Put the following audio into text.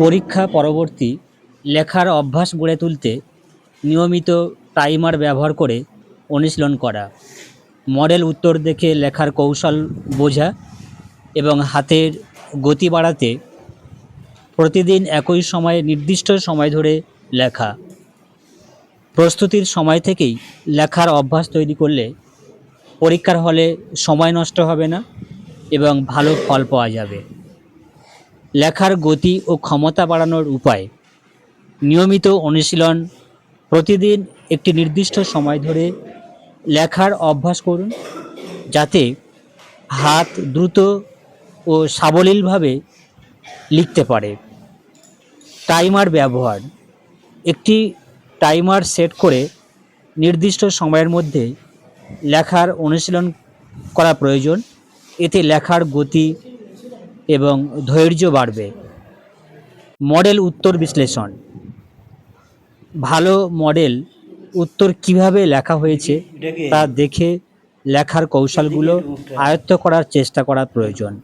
পরীক্ষা পরবর্তী লেখার অভ্যাস গড়ে তুলতে নিয়মিত টাইমার ব্যবহার করে অনুশীলন করা, মডেল উত্তর দেখে লেখার কৌশল বোঝা এবং হাতের গতি বাড়াতে প্রতিদিন একই সময়ে নির্দিষ্ট সময় ধরে লেখা। প্রস্তুতির সময় থেকেই লেখার অভ্যাস তৈরি করলে পরীক্ষার হলে সময় নষ্ট হবে না এবং ভালো ফল পাওয়া যাবে। লেখার গতি ও ক্ষমতা বাড়ানোর উপায়। নিয়মিত অনুশীলন, প্রতিদিন একটি নির্দিষ্ট সময় ধরে লেখার অভ্যাস করুন, যাতে হাত দ্রুত ও সাবলীলভাবে লিখতে পারে। টাইমার ব্যবহার। একটি টাইমার সেট করে নির্দিষ্ট সময়ের মধ্যে লেখার অনুশীলন করা প্রয়োজন। এতে লেখার গতি এবং ধৈর্য বাড়বে। মডেল উত্তর বিশ্লেষণ। ভালো মডেল উত্তর কীভাবে লেখা হয়েছে তা দেখে লেখার কৌশলগুলো আয়ত্ত করার চেষ্টা করা প্রয়োজন।